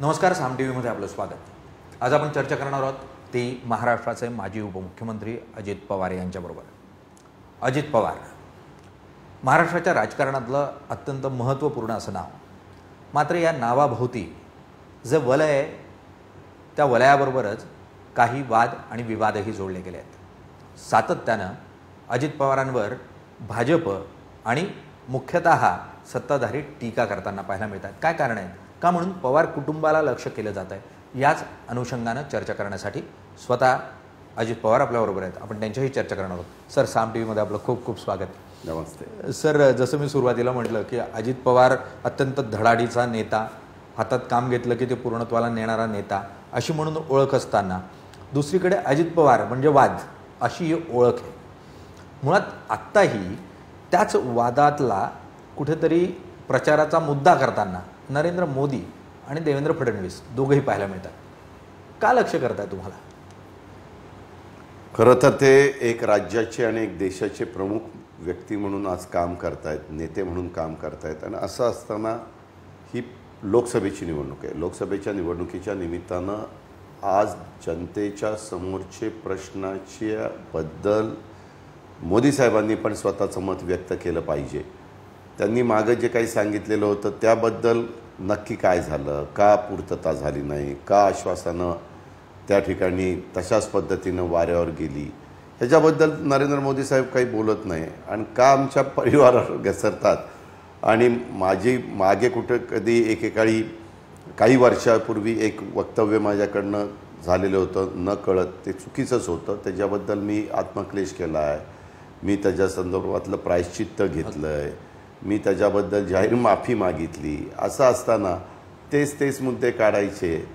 नमस्कार साम टी व्हीमध्ये आपलं स्वागत. आज आपण चर्चा करणार आहोत ती महाराष्ट्राचे माजी उपमुख्यमंत्री अजित पवार यांच्याबरोबर. अजित पवार महाराष्ट्राच्या राजकारणातलं अत्यंत महत्त्वपूर्ण असं नाव. मात्र या नावाभोवती जे वलय आहे त्या वलयाबरोबरच काही वाद आणि विवादही जोडले गेले आहेत. सातत्यानं अजित पवारांवर भाजप आणि मुख्यतः सत्ताधारी टीका करताना पाहायला मिळतात. काय कारण आहे का म्हणून पवार कुटुंबाला लक्ष केलं जात आहे? याच अनुषंगानं चर्चा करण्यासाठी स्वतः अजित पवार आपल्याबरोबर आहेत. आपण त्यांच्याही चर्चा करणार आहोत. सर साम टी व्हीमध्ये आपलं खूप खूप स्वागत. नमस्ते. सर जसं मी सुरुवातीला म्हटलं की अजित पवार अत्यंत धडाडीचा नेता हातात काम घेतलं की ते पूर्णत्वाला नेणारा नेता अशी म्हणून ओळख असताना दुसरीकडे अजित पवार म्हणजे वाद अशी ही ओळख आहे. मुळात आत्ताही त्याच वादातला कुठेतरी प्रचाराचा मुद्दा करताना नरेंद्र मोदी आणि देवेंद्र फडणवीस दोघंही पाहायला मिळतात. का लक्ष करताय तुम्हाला? खरं तर ते एक राज्याचे आणि एक देशाचे प्रमुख व्यक्ती म्हणून आज काम करतायत नेते म्हणून काम करतायत. आणि असं असताना ही लोकसभेची निवडणूक आहे. लोकसभेच्या निवडणुकीच्या निमित्तानं आज जनतेच्या समोरचे प्रश्नाच्या बद्दल मोदी साहेबांनी पण स्वतःचं मत व्यक्त केलं पाहिजे. त्यांनी मागं जे काही सांगितलेलं होतं त्याबद्दल नक्की काय झालं? का पूर्तता झाली नाही? का आश्वासनं त्या ठिकाणी तशाच पद्धतीनं वाऱ्यावर गेली? ह्याच्याबद्दल नरेंद्र मोदी साहेब काही बोलत नाही. आणि का आमच्या परिवारावर घसरतात? आणि माझी मागे कुठं कधी एकेकाळी काही वर्षापूर्वी एक वक्तव्य माझ्याकडनं झालेलं होतं न कळत ते चुकीचंच होतं. त्याच्याबद्दल मी आत्मक्लेश केला आहे. मी त्याच्या संदर्भातलं प्रायश्चित्त घेतलं आहे मी त्याच्याबद्दल जाहीर माफी मागितली. असं असताना तेच तेच मुद्दे काढायचे.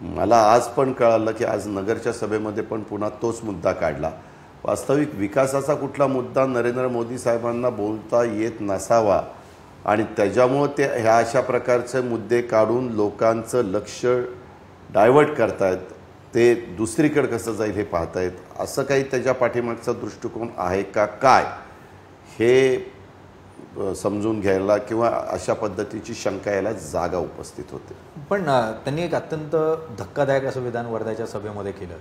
मला आज पण कळालं की आज नगरच्या सभेमध्ये पण पुन्हा तोच मुद्दा काढला. वास्तविक विकासाचा कुठला मुद्दा नरेंद्र मोदी साहेबांना बोलता येत नसावा आणि त्याच्यामुळं ते ह्या अशा प्रकारचे मुद्दे काढून लोकांचं लक्ष डायवर्ट करतायत ते दुसरीकडे कसं जाईल हे पाहतायत असं काही त्याच्या पाठीमागचा दृष्टिकोन आहे का काय? हे समजून घ्यायला किंवा अशा पद्धतीची शंका यायला जागा उपस्थित होते. पण त्यांनी एक अत्यंत धक्कादायक असं विधान वर्ध्याच्या सभेमध्ये केलं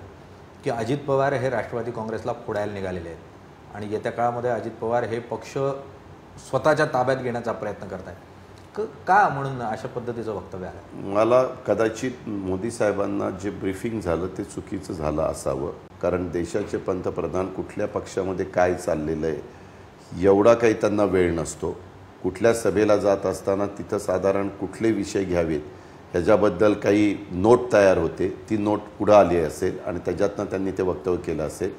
की अजित पवार हे राष्ट्रवादी काँग्रेसला फोडायला निघालेले आहेत. आणि येत्या काळामध्ये अजित पवार हे पक्ष स्वतःच्या ताब्यात घेण्याचा प्रयत्न करत आहेत क का म्हणून अशा पद्धतीचं वक्तव्य आलं? मला कदाचित मोदी साहेबांना जे ब्रीफिंग झालं ते चुकीचं झालं असावं. कारण देशाचे पंतप्रधान कुठल्या पक्षामध्ये काय चाललेलं आहे एवढा काही त्यांना वेळ नसतो. कुठल्या सभेला जात असताना तिथं साधारण कुठले विषय घ्यावेत ह्याच्याबद्दल काही नोट तयार होते. ती नोट पुढं आली असेल आणि त्याच्यातनं त्यांनी ते वक्तव्य केलं असेल.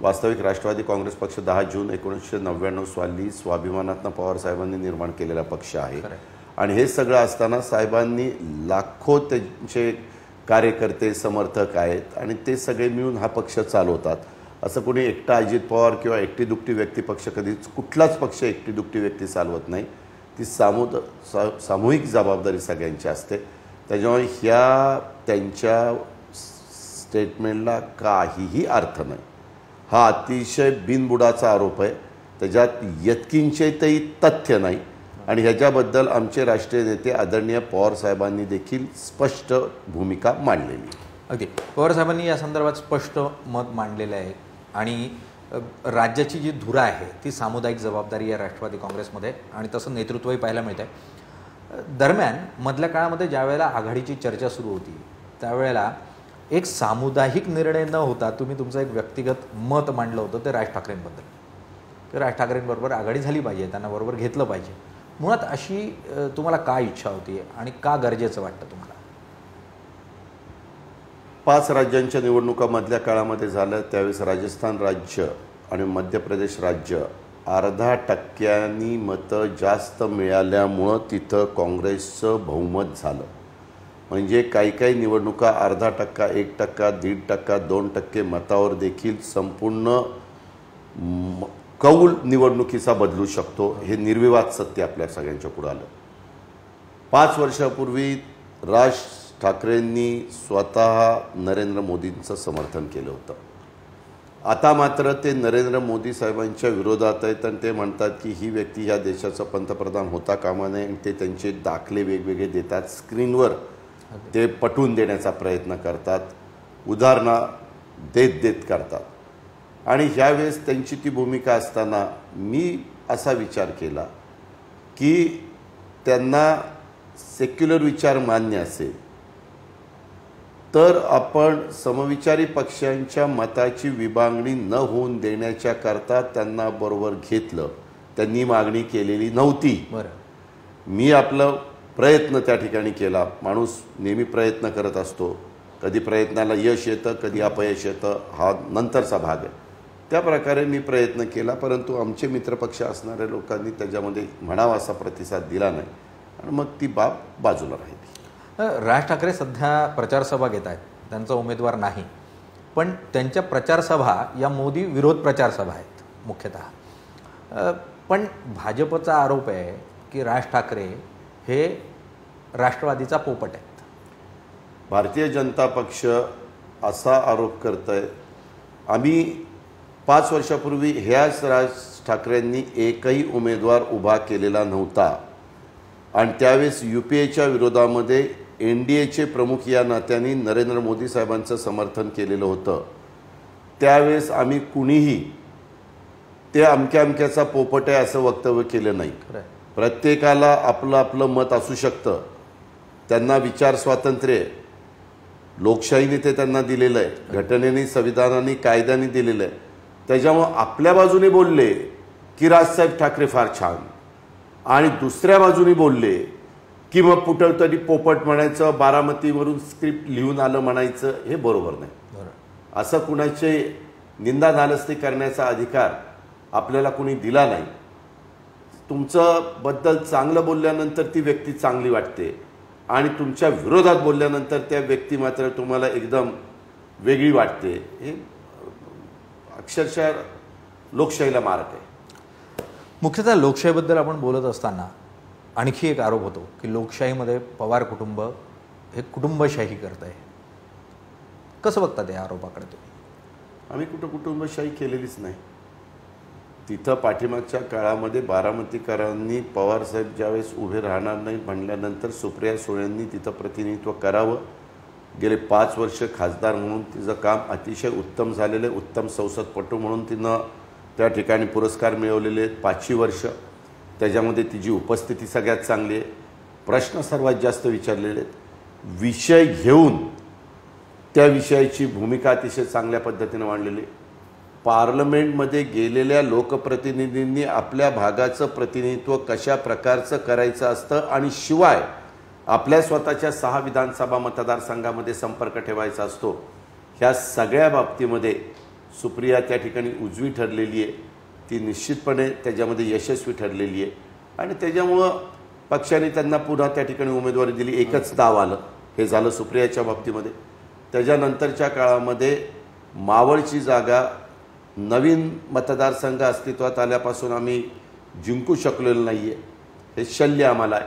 वास्तविक राष्ट्रवादी काँग्रेस पक्ष दहा जून एकोणीसशे नव्याण्णव साली स्वाभिमानातनं पवार साहेबांनी निर्माण केलेला पक्ष आहे. आणि हे सगळं असताना साहेबांनी लाखो त्यांचे कार्यकर्ते समर्थक आहेत आणि ते सगळे मिळून हा पक्ष चालवतात. असं कोणी एकटा अजित पवार किंवा एकटी दुकटी व्यक्ती पक्ष कधीच कुठलाच पक्ष एकटी दुकटी व्यक्ती चालवत नाही. ती सामुद सा सामूहिक जबाबदारी सगळ्यांची असते. त्याच्यामुळे ह्या त्यांच्या स्टेटमेंटला काहीही अर्थ नाही. हा अतिशय बिनबुडाचा आरोप आहे. त्याच्यात यत्किंचितही तथ्य नाही. आणि ह्याच्याबद्दल आमचे राष्ट्रीय नेते आदरणीय पवार साहेबांनी देखील स्पष्ट भूमिका मांडलेली अगदी. पवार साहेबांनी या संदर्भात स्पष्ट मत मांडलेलं आहे. आणि राज्याची जी धुरा आहे ती सामुदायिक जबाबदारी आहे राष्ट्रवादी काँग्रेसमध्ये आणि तसं नेतृत्वही पाहायला मिळतं आहे दरम्यान मधल्या काळामध्ये ज्यावेळेला आघाडीची चर्चा सुरू होती त्यावेळेला एक सामुदायिक निर्णय न होता तुम्ही तुमचं एक व्यक्तिगत मत मांडलं होतं ते राज ठाकरेंबद्दल. की राज ठाकरेंबरोबर आघाडी झाली पाहिजे त्यांना बरोबर घेतलं पाहिजे. मुळात अशी तुम्हाला काय इच्छा होती आणि का गरजेचं वाटतं तुम्हाला? पाच राज्यांच्या निवडणुका मधल्या काळामध्ये झाल्या त्यावेळेस राजस्थान राज्य आणि मध्य प्रदेश राज्य अर्धा टक्क्यांनी मतं जास्त मिळाल्यामुळं तिथं काँग्रेसचं बहुमत झालं. म्हणजे काही काही निवडणुका अर्धा टक्का एक टक्का दीड टक्का दोन टक्के मतावर देखील संपूर्ण कौल निवडणुकीचा बदलू शकतो हे निर्विवाद सत्य आपल्या सगळ्यांच्या पुढं आलं. पाच वर्षापूर्वी राज ठाकरेंनी स्वतः नरेंद्र मोदींचं समर्थन केलं होतं. आता मात्र ते नरेंद्र मोदी साहेबांच्या विरोधात आहेत आणि ते म्हणतात की ही व्यक्ती ह्या देशाचा पंतप्रधान होता कामा नये आणि ते त्यांचे दाखले वेगवेगळे देतात. स्क्रीनवर ते पटवून देण्याचा प्रयत्न करतात. उदाहरणं देत देत करतात. आणि ह्यावेळेस त्यांची ती भूमिका असताना मी असा विचार केला की त्यांना सेक्युलर विचार मान्य असेल तर आपण समविचारी पक्षांच्या मताची विभागणी न होऊन देण्याच्या करता त्यांना बरोबर घेतलं. त्यांनी मागणी केलेली नव्हती. बरं. मी आपलं प्रयत्न त्या ठिकाणी केला. माणूस नेहमी प्रयत्न करत असतो. कधी प्रयत्नाला यश येतं कधी अपयश येतं. हा नंतरचा भाग आहे. त्या प्रकारे मी प्रयत्न केला परंतु आमचे मित्रपक्ष असणाऱ्या लोकांनी त्याच्यामध्ये म्हणावा असा प्रतिसाद दिला नाही. आणि मग ती बाब बाजूला राहिली. राज ठाकरे सध्या प्रचारसभा घेत आहेत. त्यांचा उमेदवार नाही. पण त्यांच्या प्रचारसभा या मोदी विरोध प्रचारसभा आहेत मुख्यतः. पण भाजपचा आरोप आहे की राज ठाकरे हे राष्ट्रवादीचा पोपट आहेत. भारतीय जनता पक्ष असा आरोप करत आहे आम्ही पाच वर्षापूर्वी ह्याच राज ठाकरेंनी एकही उमेदवार उभा केलेला नव्हता. आणि त्यावेळेस यू पी एच्या विरोधामध्ये एन डी एचे प्रमुख या नात्याने नरेंद्र मोदी साहेबांचं समर्थन केलेलं होतं. त्यावेळेस आम्ही कुणीही ते अमक्या अमक्याचा पोपट आहे असं वक्तव्य केलं नाही. प्रत्येकाला आपलं आपलं मत असू शकतं. त्यांना विचार स्वातंत्र्य लोकशाहीने ते त्यांना दिलेलं आहे. घटनेने संविधानाने कायद्याने दिलेलं आहे. त्याच्यामुळं आपल्या बाजूने बोलले की राजसाहेब ठाकरे फार छान. आणि दुसऱ्या बाजूने बोलले की मग कुठं तरी पोपट म्हणायचं बारामतीवरून स्क्रिप्ट लिहून आलं म्हणायचं हे बरोबर नाही. असं कुणाचे निंदा नालस्ती करण्याचा अधिकार आपल्याला कुणी दिला नाही. तुमचं बद्दल चांगलं बोलल्यानंतर ती व्यक्ती चांगली वाटते आणि तुमच्या विरोधात बोलल्यानंतर त्या व्यक्ती मात्र तुम्हाला एकदम वेगळी वाटते. हे अक्षरशः लोकशाहीला मारक आहे. मुख्यतः लोकशाहीबद्दल आपण बोलत असताना आणखी एक आरोप होतो की लोकशाहीमध्ये पवार कुटुंब हे कुटुंबशाही करत आहे. कसं बघता त्या आरोपाकडे तुम्ही? आम्ही कुठं कुटुंबशाही केलेलीच नाही. तिथं पाठीमागच्या काळामध्ये बारामतीकरांनी पवारसाहेब ज्यावेळेस उभे राहणार नाही म्हणल्यानंतर सुप्रिया सुळेंनी तिथं प्रतिनिधित्व करावं. गेले पाच वर्ष खासदार म्हणून तिचं काम अतिशय उत्तम झालेलं आहे. उत्तम संसदपटू म्हणून तिनं त्या ठिकाणी पुरस्कार मिळवलेले आहेत. पाचशे वर्ष त्याच्यामध्ये तिची उपस्थिती सगळ्यात चांगली आहे. प्रश्न सर्वात जास्त विचारलेले आहेत. विषय घेऊन त्या विषयाची भूमिका अतिशय चांगल्या पद्धतीनं मांडलेली आहे. पार्लमेंटमध्ये गेलेल्या लोकप्रतिनिधींनी आपल्या भागाचं प्रतिनिधित्व कशा प्रकारचं करायचं असतं आणि शिवाय आपल्या स्वतःच्या सहा विधानसभा मतदारसंघामध्ये संपर्क ठेवायचा असतो. ह्या सगळ्या बाबतीमध्ये सुप्रिया त्या ठिकाणी उजवी ठरलेली आहे. ती निश्चितपणे त्याच्यामध्ये यशस्वी ठरलेली आहे. आणि त्याच्यामुळं पक्षाने त्यांना पुन्हा त्या ठिकाणी उमेदवारी दिली. एकच दाव आलं. हे झालं सुप्रियाच्या बाबतीमध्ये. त्याच्यानंतरच्या काळामध्ये मावळची जागा नवीन मतदारसंघ अस्तित्वात आल्यापासून आम्ही जिंकू शकलेलो नाही आहे हे शल्य आम्हाला आहे.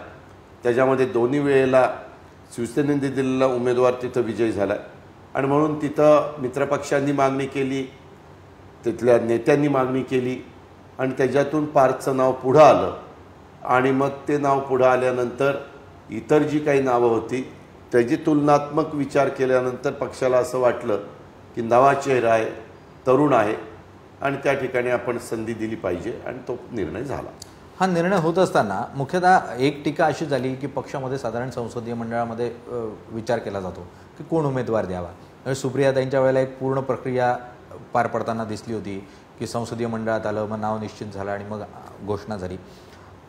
त्याच्यामध्ये दोन्ही वेळेला शिवसेनेने दिलेला उमेदवार तिथं विजयी झाला आहे आणि म्हणून तिथं मित्रपक्षांनी मागणी केली तिथल्या नेत्यांनी मागणी केली आणि त्याच्यातून पार्थचं नाव पुढं आलं. आणि मग ते नाव पुढं आल्यानंतर इतर जी काही नावं होती त्याची तुलनात्मक विचार केल्यानंतर पक्षाला असं वाटलं की नवा चेहरा आहे तरुण आहे आणि त्या ठिकाणी आपण संधी दिली पाहिजे आणि तो निर्णय झाला. हा निर्णय होत असताना मुख्यतः एक टीका अशी झाली की पक्षामध्ये साधारण संसदीय मंडळामध्ये विचार केला जातो की कोण उमेदवार द्यावा. म्हणजे सुप्रियाताईंच्या वेळेला एक पूर्ण प्रक्रिया पार पडताना दिसली होती. की संसदीय मंडळात आलं मग नाव निश्चित झालं आणि मग घोषणा झाली.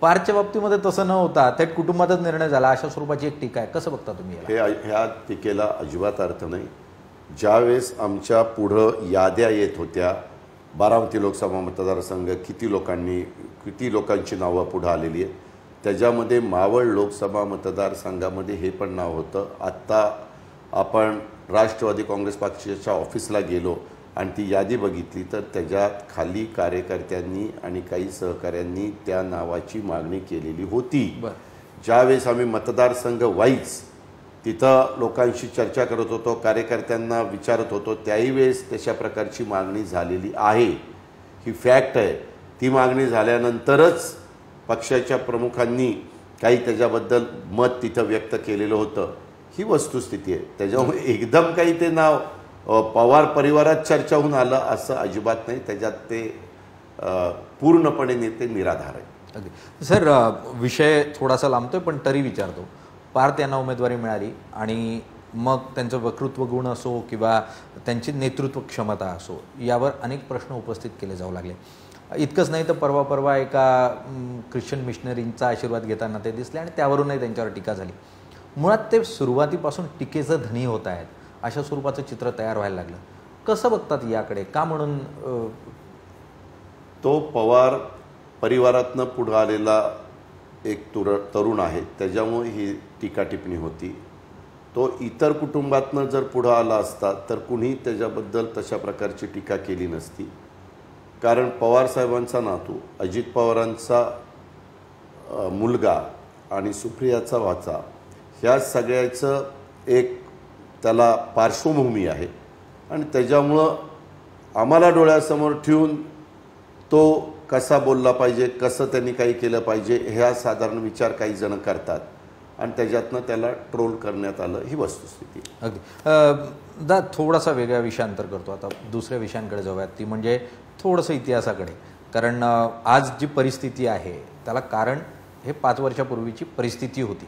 पारच्या बाबतीमध्ये तसं न होता थेट कुटुंबातच निर्णय झाला अशा स्वरूपाची एक टीका आहे. कसं बघता तुम्ही हे ह्या टीकेला अजिबात अर्थ नाही. ज्यावेळेस आमच्या पुढं याद्या येत होत्या बारामती लोकसभा मतदारसंघ किती लोकांनी किती लोकांची नावं पुढं आलेली आहेत त्याच्यामध्ये मावळ लोकसभा मतदारसंघामध्ये हे पण नाव होतं. आत्ता आपण राष्ट्रवादी काँग्रेस पक्षाच्या ऑफिसला गेलो आणि ती यादी बघितली तर त्याच्यात खाली कार्यकर्त्यांनी आणि काही सहकाऱ्यांनी त्या नावाची मागणी केलेली होती. ज्यावेळेस आम्ही मतदारसंघ वाईज तिथं लोकांशी चर्चा करत होतो कार्यकर्त्यांना विचारत होतो त्याही वेळेस तशा प्रकारची मागणी झालेली आहे. ही फॅक्ट आहे. ती मागणी झाल्यानंतरच पक्षाच्या प्रमुखांनी काही त्याच्याबद्दल मत तिथं व्यक्त केलेलं होतं. ही वस्तुस्थिती आहे. त्याच्यामुळे एकदम काही ते नाव पवार परिवारात चर्चा होऊन आलं असं अजिबात नाही. त्याच्यात ते पूर्णपणे नेते निराधार आहे अगदी. सर विषय थोडासा लांबतोय पण तरी विचारतो. पार्थ यांना उमेदवारी मिळाली आणि मग त्यांचं वक्तृत्व गुण असो किंवा त्यांची नेतृत्व क्षमता असो यावर अनेक प्रश्न उपस्थित केले जाऊ लागले. इतकंच नाही तर परवा परवा एका ख्रिश्चन मिशनरींचा आशीर्वाद घेताना ते दिसले आणि त्यावरूनही त्यांच्यावर टीका झाली. मुळात ते सुरुवातीपासून टीकेचं धनी होत आहेत. अशा स्वरूपाचं चित्र तयार व्हायला लागलं. कसं बघतात याकडे? का म्हणून तो पवार परिवारातनं पुढं आलेला एक तुर तरुण आहे. त्याच्यामुळे ही टीका टिप्पणी होती. तो इतर कुटुंबातनं जर पुढं आला असता तर कुणी त्याच्याबद्दल तशा प्रकारची टीका केली नसती. कारण पवार साहेबांचा नातू अजित पवारांचा मुलगा आणि सुप्रियाचा वाचा ह्या सगळ्याचं एक त्याला पार्श्वभूमी आहे. आणि त्याच्यामुळं आम्हाला डोळ्यासमोर ठेवून तो कसा बोलला पाहिजे कसं त्यांनी काही केलं पाहिजे ह्या साधारण विचार काही जण करतात. आणि त्याच्यातनं त्याला ट्रोल करण्यात आलं ही वस्तुस्थिती. अगदी. दा थोडासा वेगळ्या विषयांतर करतो. आता दुसऱ्या विषयांकडे जाऊयात. ती म्हणजे थोडंसं इतिहासाकडे. कारण आज जी परिस्थिती आहे त्याला कारण हे पाच वर्षापूर्वीची परिस्थिती होती.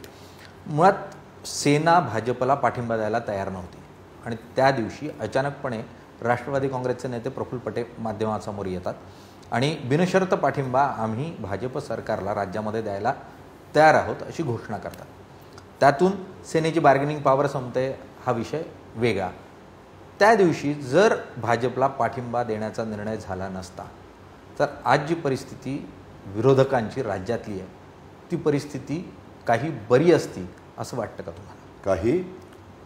मुळात सेना भाजपला पाठिंबा द्यायला तयार नव्हती. आणि त्या दिवशी अचानकपणे राष्ट्रवादी काँग्रेसचे नेते प्रफुल्ल पटेल माध्यमासमोर येतात आणि बिनशर्त पाठिंबा आम्ही भाजप सरकारला राज्यामध्ये द्यायला तयार आहोत अशी घोषणा करतात. त्यातून सेनेची बार्गेनिंग पॉवर संपते हा विषय वेगळा. त्या दिवशी जर भाजपला पाठिंबा देण्याचा निर्णय झाला नसता तर आज जी परिस्थिती विरोधकांची राज्यातली आहे ती परिस्थिती काही बरी असती असं वाटतं का तुम्हाला? काही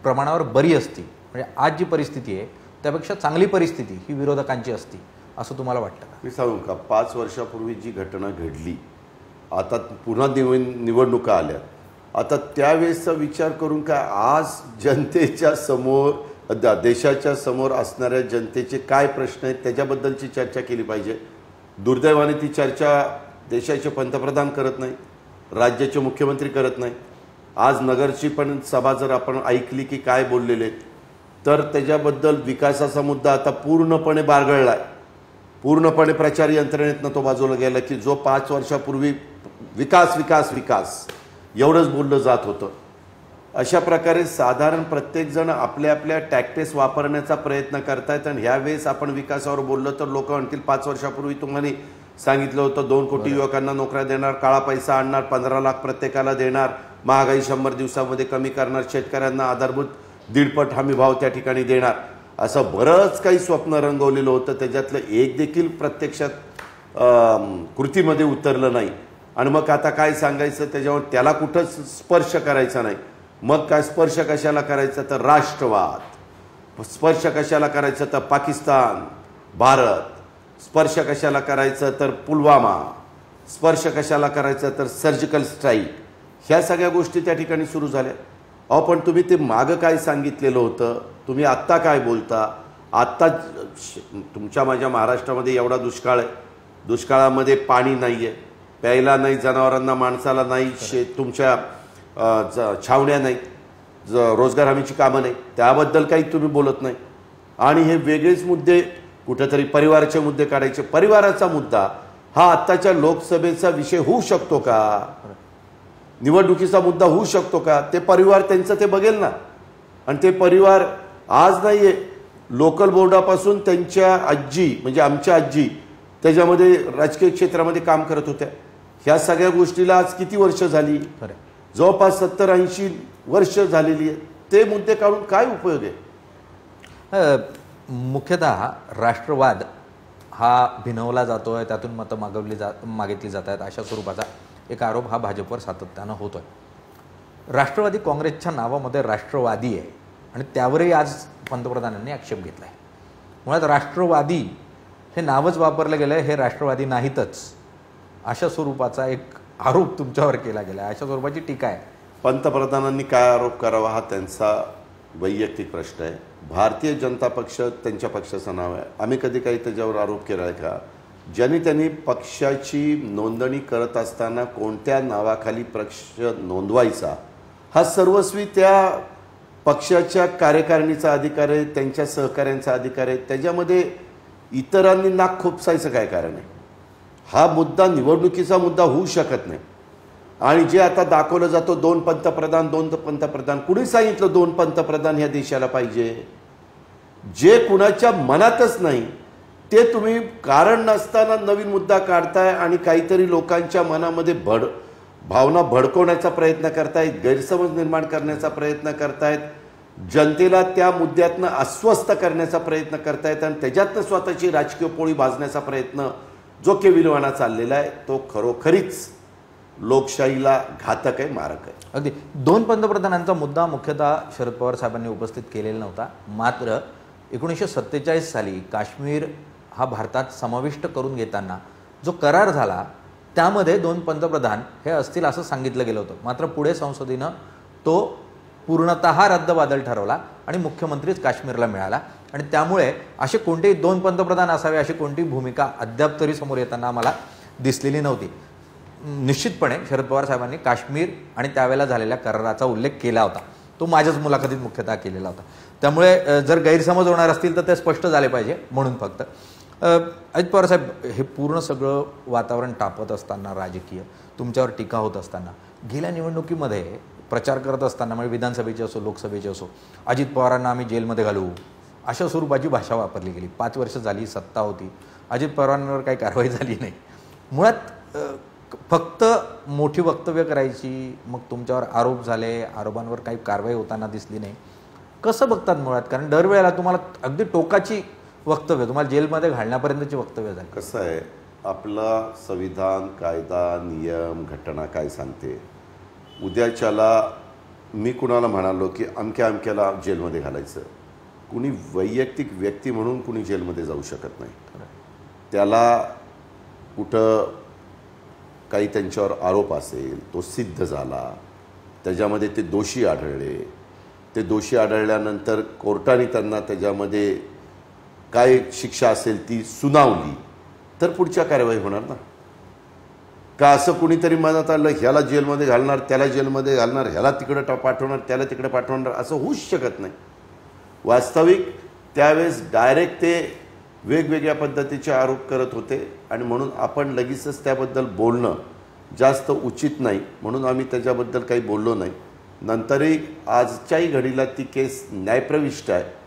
प्रमाणावर बरी असती म्हणजे आज जी परिस्थिती आहे त्यापेक्षा चांगली परिस्थिती ही विरोधकांची असती असं तुम्हाला वाटतं का? मी सांगू का? पाच वर्षापूर्वी जी घटना घडली आता पुन्हा निव निवडणुका आल्या. आता त्यावेळेसचा विचार करून काय आज जनतेच्या समोर देशाच्या समोर असणाऱ्या जनतेचे काय प्रश्न आहेत त्याच्याबद्दलची चर्चा केली पाहिजे. दुर्दैवाने ती चर्चा देशाचे पंतप्रधान करत नाही राज्याचे मुख्यमंत्री करत नाही. आज नगरची पण सभा जर आपण ऐकली की काय बोललेले तर त्याच्याबद्दल विकासाचा मुद्दा आता पूर्णपणे बारगळला आहे पूर्णपणे प्रचार यंत्रणेतनं तो बाजूला गेला की जो पाच वर्षापूर्वी विकास विकास विकास एवढंच बोललं जात होतं. अशा प्रकारे साधारण प्रत्येकजण आपल्या आपल्या टॅक्टेस वापरण्याचा प्रयत्न करतायत आणि ह्यावेळेस आपण विकासावर बोललो तर लोक म्हणतील पाच वर्षापूर्वी तुम्हाला सांगितलं होतं दोन कोटी युवकांना नोकऱ्या देणार काळा पैसा आणणार पंधरा लाख प्रत्येकाला देणार. महागाई शंभर दिवसामध्ये कमी करणार शेतकऱ्यांना आधारभूत दीडपट हमी भाव त्या ठिकाणी देणार. असं बरंच काही स्वप्न रंगवलेलं होतं. त्याच्यातलं एक देखील प्रत्यक्षात कृतीमध्ये उतरलं नाही. आणि मग आता काय सांगायचं? त्याच्यावर त्याला कुठंच स्पर्श करायचा नाही. मग काय स्पर्श कशाला करायचा? तर राष्ट्रवाद. स्पर्श कशाला करायचं? तर पाकिस्तान भारत. स्पर्श कशाला करायचं? तर पुलवामा. स्पर्श कशाला करायचं? तर सर्जिकल स्ट्राईक. ह्या सगळ्या गोष्टी त्या ठिकाणी सुरू झाल्या. अहो पण तुम्ही ते मागं काय सांगितलेलं होतं? तुम्ही आत्ता काय बोलता? आत्ता तुमच्या माझ्या महाराष्ट्रामध्ये एवढा दुष्काळ आहे. दुष्काळामध्ये पाणी नाही आहे प्यायला नाही जनावरांना माणसाला नाही शे तुमच्या छावण्या नाही. ज रोजगार हमीची कामं नाही. त्याबद्दल काही तुम्ही बोलत नाही. आणि हे वेगळेच मुद्दे कुठेतरी परिवाराचे मुद्दे काढायचे. परिवाराचा मुद्दा हा आत्ताच्या लोकसभेचा विषय होऊ शकतो का? निवडणुकीचा मुद्दा होऊ शकतो का? ते परिवार त्यांचं ते बघेल ना. आणि ते परिवार आज नाहीये. लोकल बोर्डापासून त्यांच्या आजी म्हणजे आमच्या आजी त्याच्यामध्ये राजकीय क्षेत्रामध्ये काम करत होत्या. ह्या सगळ्या गोष्टीला आज किती वर्ष झाली? खरं जवळपास सत्तर ऐंशी वर्ष झालेली आहे. ते मुद्दे काढून काय उपयोग आहे? मुख्यतः राष्ट्रवाद हा भिनवला जातो आहे त्यातून मतं मागवली जा मागितली जात आहेत अशा स्वरूपाचा. एक आरोप हा भाजपवर सातत्यानं होतो आहे राष्ट्रवादी काँग्रेसच्या नावामध्ये राष्ट्रवादी आहे आणि त्यावरही आज पंतप्रधानांनी आक्षेप घेतला आहे मुळात राष्ट्रवादी हे नावच वापरलं गेलं आहे हे राष्ट्रवादी नाहीतच. अशा स्वरूपाचा एक आरोप तुमच्यावर केला गेला आहे अशा स्वरूपाची टीका आहे. पंतप्रधानांनी काय आरोप करावा हा त्यांचा वैयक्तिक प्रश्न आहे. भारतीय जनता पक्ष त्यांच्या पक्षाचं नाव आहे. आम्ही कधी काही त्याच्यावर आरोप केला आहे का? ज्यांनी त्यांनी पक्षाची नोंदणी करत असताना कोणत्या नावाखाली पक्ष नोंदवायचा हा सर्वस्वी त्या पक्षाच्या कार्यकारिणीचा अधिकार आहे त्यांच्या सहकाऱ्यांचा अधिकार आहे त्याच्यामध्ये इतरांनी नाक खोपसायचं काय कारण आहे? हा मुद्दा निवडणुकीचा मुद्दा होऊ शकत नाही. आणि जे आता दाखवलं जातो दोन पंतप्रधान दोन पंतप्रधान कुणी सांगितलं दोन पंतप्रधान ह्या देशाला पाहिजे? जे कुणाच्या मनातच नाही ते तुम्ही कारण नसताना नवीन मुद्दा काढताय आणि काहीतरी लोकांच्या मनामध्ये भड भावना भडकवण्याचा प्रयत्न करतायत गैरसमज निर्माण करण्याचा प्रयत्न करतायत जनतेला त्या मुद्द्यातनं अस्वस्थ करण्याचा प्रयत्न करतायत आणि त्याच्यातनं स्वतःची राजकीय पोळी भाजण्याचा प्रयत्न जो केविलवाना चाललेला आहे तो खरोखरीच लोकशाहीला घातक आहे मारक आहे. अगदी. दोन पंतप्रधानांचा मुद्दा मुख्यतः शरद पवार साहेबांनी उपस्थित केलेला नव्हता. मात्र एकोणीसशे सत्तेचाळीस साली काश्मीर हा भारतात समाविष्ट करून घेताना जो करार झाला त्यामध्ये दोन पंतप्रधान हे असतील असं सांगितलं गेलं होतं. मात्र पुढे संसदेनं तो पूर्णतः रद्दबादल ठरवला आणि मुख्यमंत्रीच काश्मीरला मिळाला. आणि त्यामुळे असे कोणतेही दोन पंतप्रधान असावे अशी कोणतीही भूमिका अद्याप तरी समोर येताना आम्हाला दिसलेली नव्हती. निश्चितपणे शरद पवार साहेबांनी काश्मीर आणि त्यावेळेला झालेल्या कराराचा उल्लेख केला होता. तो माझ्याच मुलाखतीत मुख्यतः केलेला होता. त्यामुळे जर गैरसमज होणार असतील तर ते स्पष्ट झाले पाहिजे म्हणून फक्त. अजित पवार साहेब हे पूर्ण सगळं वातावरण तापत असताना राजकीय तुमच्यावर टीका होत असताना गेल्या निवडणुकीमध्ये प्रचार करत असताना म्हणजे विधानसभेचे असो लोकसभेचे असो अजित पवारांना आम्ही जेलमध्ये घालू अशा स्वरूपाची भाषा वापरली गेली. पाच वर्ष झाली सत्ता होती. अजित पवारांवर काही कारवाई झाली नाही. मुळात फक्त मोठी वक्तव्य करायची मग तुमच्यावर आरोप झाले आरोपांवर काही कारवाई होताना दिसली नाही. कसं बघतात मुळात? कारण दरवेळेला तुम्हाला अगदी टोकाची वक्तव्य तुम्हाला जेलमध्ये घालण्यापर्यंतची वक्तव्य झाली. कसं आहे आपला संविधान कायदा नियम घटना काय सांगते? उद्याच्याला मी कुणाला म्हणालो की अमक्या अमक्याला जेलमध्ये घालायचं? कुणी वैयक्तिक व्यक्ती म्हणून कुणी जेलमध्ये जाऊ शकत नाही. त्याला कुठं काही त्यांच्यावर आरोप असेल तो सिद्ध झाला त्याच्यामध्ये ते दोषी आढळले. ते दोषी आढळल्यानंतर कोर्टाने त्यांना त्याच्यामध्ये काय शिक्षा असेल ती सुनावली तर पुढच्या कार्यवाही होणार ना. का असं कुणीतरी मनात आलं ह्याला जेलमध्ये घालणार त्याला जेलमध्ये घालणार ह्याला तिकडं टा- पाठवणार त्याला तिकडे पाठवणार असं होऊच शकत नाही. वास्तविक त्यावेळेस डायरेक्ट ते वेगवेगळ्या पद्धतीचे आरोप करत होते आणि म्हणून आपण लगेचच त्याबद्दल बोलणं जास्त उचित नाही म्हणून आम्ही त्याच्याबद्दल काही बोललो नाही. नंतरही आजच्याही घडीला ती केस न्यायप्रविष्ट आहे.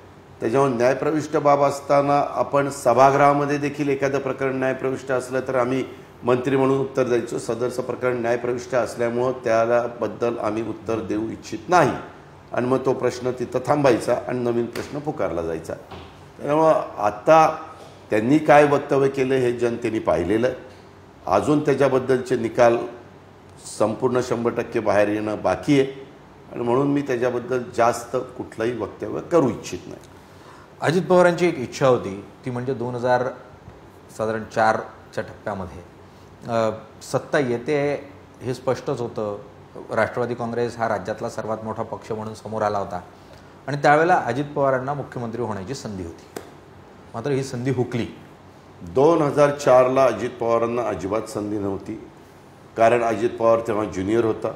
त्याच्यामुळे न्यायप्रविष्ट बाब असताना आपण सभागृहामध्ये देखील एखादं प्रकरण न्यायप्रविष्ट असलं तर आम्ही मंत्री म्हणून उत्तर द्यायचो. सदरचं प्रकरण न्यायप्रविष्ट असल्यामुळं त्याबद्दल आम्ही उत्तर देऊ इच्छित नाही. आणि मग तो प्रश्न तिथं थांबायचा आणि नवीन प्रश्न पुकारला जायचा. त्यामुळं आता त्यांनी काय वक्तव्य केलं हे जनतेने पाहिलेलं. आहे अजून त्याच्याबद्दलचे निकाल संपूर्ण शंभर टक्के बाहेर येणं बाकी आहे. आणि म्हणून मी त्याच्याबद्दल जास्त कुठलंही वक्तव्य करू इच्छित नाही. अजित पवारांची एक इच्छा होती ती म्हणजे दोन हजार साधारण चारच्या टप्प्यामध्ये. सत्ता येते हे स्पष्टच होतं. राष्ट्रवादी काँग्रेस हा राज्यातला सर्वात मोठा पक्ष म्हणून समोर आला होता. आणि त्यावेळेला अजित पवारांना मुख्यमंत्री होण्याची संधी होती. मात्र ही संधी हुकली. दोन हजार चारला अजित पवारांना अजिबात संधी नव्हती. कारण अजित पवार तेव्हा ज्युनियर होता.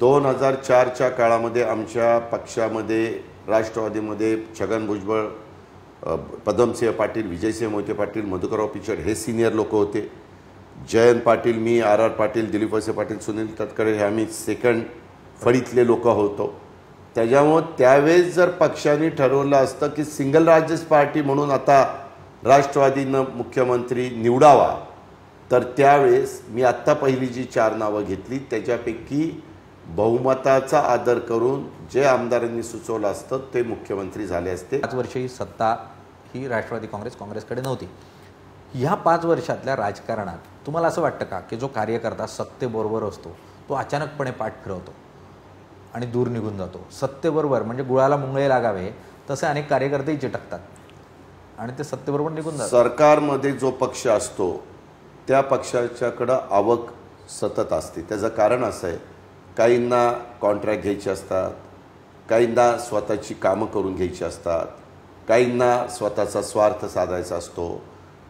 दोन हजार चारच्या काळामध्ये आमच्या पक्षामध्ये राष्ट्रवादीमध्ये छगन भुजबळ पदमसिंह पाटील विजयसिंह मोहिते पाटील मधुकरराव पिचड हे सिनियर लोक होते. जयंत पाटील मी आर आर पाटील दिलीप वळसे पाटील सुनील तटकरे हे आम्ही सेकंड फळीतले लोक होतो. त्याच्यामुळं त्यावेळेस जर पक्षाने ठरवलं असतं की सिंगल राज्यस पार्टी म्हणून आता राष्ट्रवादीनं मुख्यमंत्री निवडावा तर त्यावेळेस मी आत्ता पहिली जी चार नावं घेतली त्याच्यापैकी बहुमताचा आदर करून जे आमदारांनी सुचवलं असतं ते मुख्यमंत्री झाले असते. पाच वर्ष ही सत्ता ही राष्ट्रवादी काँग्रेस काँग्रेसकडे नव्हती. ह्या पाच वर्षातल्या राजकारणात तुम्हाला असं वाटतं का की जो कार्यकर्ता सत्तेबरोबर असतो तो अचानकपणे पाठ फिरवतो आणि दूर निघून जातो? सत्तेबरोबर म्हणजे गुळाला मुंगळे लागावे तसे अनेक कार्यकर्तेही चिटकतात आणि ते सत्तेबरोबर निघून जातात. सरकारमध्ये जो पक्ष असतो त्या पक्षाच्याकडं आवक सतत असते. त्याचं कारण असं आहे काहींना कॉन्ट्रॅक्ट घ्यायचे असतात काहींना स्वतःची कामं करून घ्यायची असतात काहींना स्वतःचा स्वार्थ साधायचा असतो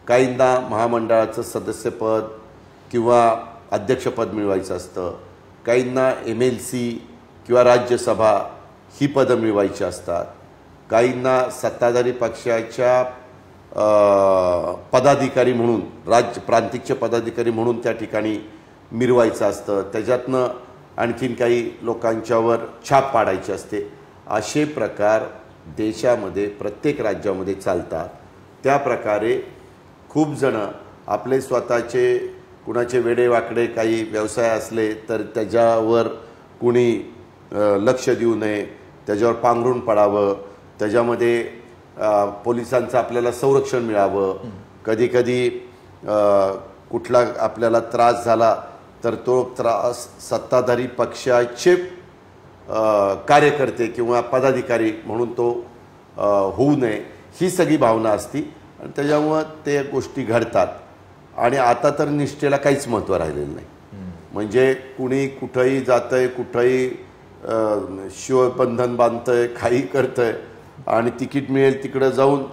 काहींना महामंडळाचं सदस्यपद किंवा अध्यक्षपद मिळवायचं असतं काहींना एम एल सी किंवा राज्यसभा ही पदं मिळवायची असतात काहींना सत्ताधारी पक्षाच्या पदाधिकारी म्हणून राज्य प्रांतिकचे पदाधिकारी म्हणून त्या ठिकाणी मिरवायचं असतं. त्याच्यातनं आणखीन काही लोकांच्यावर छाप पाडायची असते. असे प्रकार देशामध्ये प्रत्येक राज्यामध्ये चालतात. त्या प्रकारे खूप जण आपले स्वतःचे कुणाचे वेडेवाकडे काही व्यवसाय असले तर त्याच्यावर कुणी लक्ष देऊ नये त्याच्यावर पांघरून पडावं त्याच्यामध्ये पोलिसांचं आपल्याला संरक्षण मिळावं. कधी कधी कुठला आपल्याला त्रास झाला तर तो त्रास सत्ताधारी पक्षाचे कार्यकर्ते किंवा पदाधिकारी म्हणून तो होऊ नये ही सगळी भावना असती. आणि त्याच्यामुळं ते गोष्टी घडतात. आणि आता तर निष्ठेला काहीच महत्त्व राहिलेलं नाही. म्हणजे कुणी कुठंही जातंय कुठंही अ, शिवबंधन बांधतंय काही करतंय आणि तिकीट मिळेल तिकडं जाऊन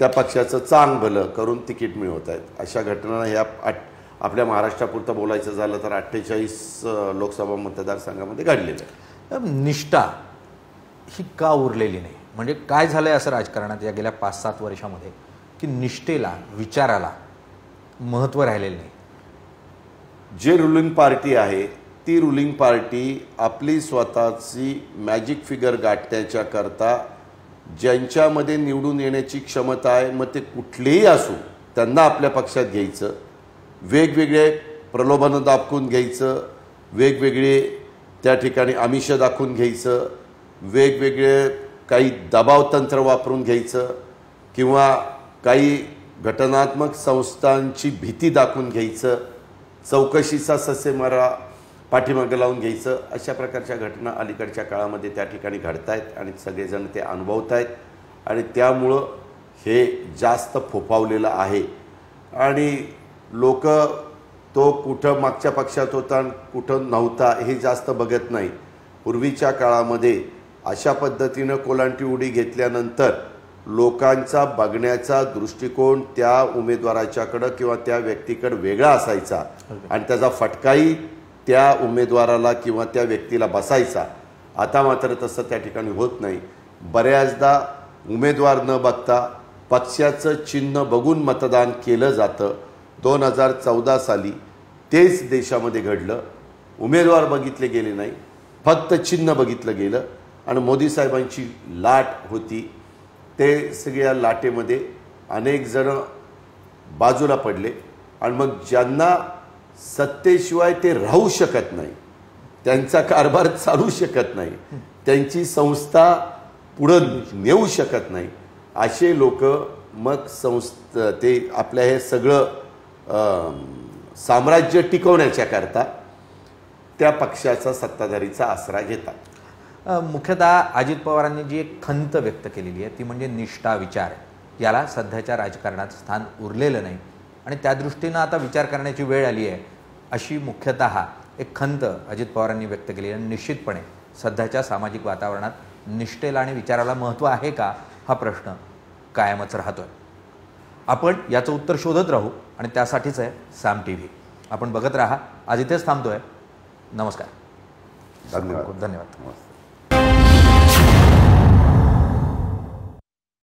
त्या पक्षाचं चांग भलं करून तिकीट मिळवत आहेत अशा घटना ह्या आठ आपल्या महाराष्ट्रापुरतं बोलायचं झालं तर अठ्ठेचाळीस लोकसभा मतदारसंघामध्ये घडलेलं आहे. निष्ठा ही का उरलेली नाही? म्हणजे काय झालंय असं राजकारणात या गेल्या पाच सात वर्षामध्ये? की निष्ठेला विचाराला महत्त्व राहिलेलं नाही. जे रुलिंग पार्टी आहे ती रुलिंग पार्टी आपली स्वतःची मॅजिक फिगर गाठण्याच्या करता ज्यांच्यामध्ये निवडून येण्याची क्षमता आहे मग ते कुठलेही असू त्यांना आपल्या पक्षात घ्यायचं. वेगवेगळे प्रलोभनं दाखवून घ्यायचं वेगवेगळे त्या ठिकाणी आमिष दाखवून घ्यायचं वेगवेगळे काही दबाव तंत्र वापरून घ्यायचं किंवा काही घटनात्मक संस्थांची भीती दाखवून घ्यायचं चौकशीचा ससेमारा पाठीमागं लावून घ्यायचं. अशा प्रकारच्या घटना अलीकडच्या काळामध्ये त्या ठिकाणी घडत आहेत आणि सगळेजण ते अनुभवत आहेत आणि त्यामुळं हे जास्त फोफावलेलं आहे. आणि लोक तो कुठं मागच्या पक्षात होता कुठं नव्हता हे जास्त बघत नाही. पूर्वीच्या काळामध्ये अशा पद्धतीनं कोलांटी उडी घेतल्यानंतर लोकांचा बघण्याचा दृष्टिकोन त्या उमेदवाराच्याकडं किंवा त्या व्यक्तीकडं वेगळा असायचा. आणि त्याचा फटकाही त्या उमेदवाराला किंवा त्या व्यक्तीला बसायचा. आता मात्र तसं त्या ठिकाणी होत नाही. बऱ्याचदा उमेदवार न बघता पक्षाचं चिन्ह बघून मतदान केलं जातं. दोन हजार चौदा साली तेच देशामध्ये घडलं. उमेदवार बघितले गेले नाही. फक्त चिन्ह बघितलं गेलं. आणि मोदी साहेबांची लाट होती. ते सगळ्या लाटेमध्ये अनेक जण बाजूला पडले. आणि मग ज्यांना सत्तेशिवाय ते राहू शकत नाही त्यांचा कारभार चालू शकत नाही त्यांची संस्था पुढं नेऊ शकत नाही असे लोक मग संस्थ ते आपल्या हे सगळं साम्राज्य टिकवण्याच्या करता त्या पक्षाचा सत्ताधारीचा आसरा घेतात. मुख्यतः अजित पवारांनी जी एक खंत व्यक्त केलेली आहे ती म्हणजे निष्ठा विचार. याला सध्याच्या राजकारणात स्थान उरलेलं नाही. आणि त्या दृष्टीनं आता विचार करण्याची वेळ आली आहे अशी मुख्यतः एक खंत अजित पवारांनी व्यक्त केली आणि निश्चितपणे सध्याच्या सामाजिक वातावरणात निष्ठेला आणि विचाराला महत्त्व आहे का हा प्रश्न कायमच राहतोय. आपण याचं उत्तर शोधत राहू आणि त्यासाठीच आहे साम टी व्ही. आपण बघत राहा. आज इथेच थांबतोय. नमस्कार. धन्यवाद. धन्यवाद.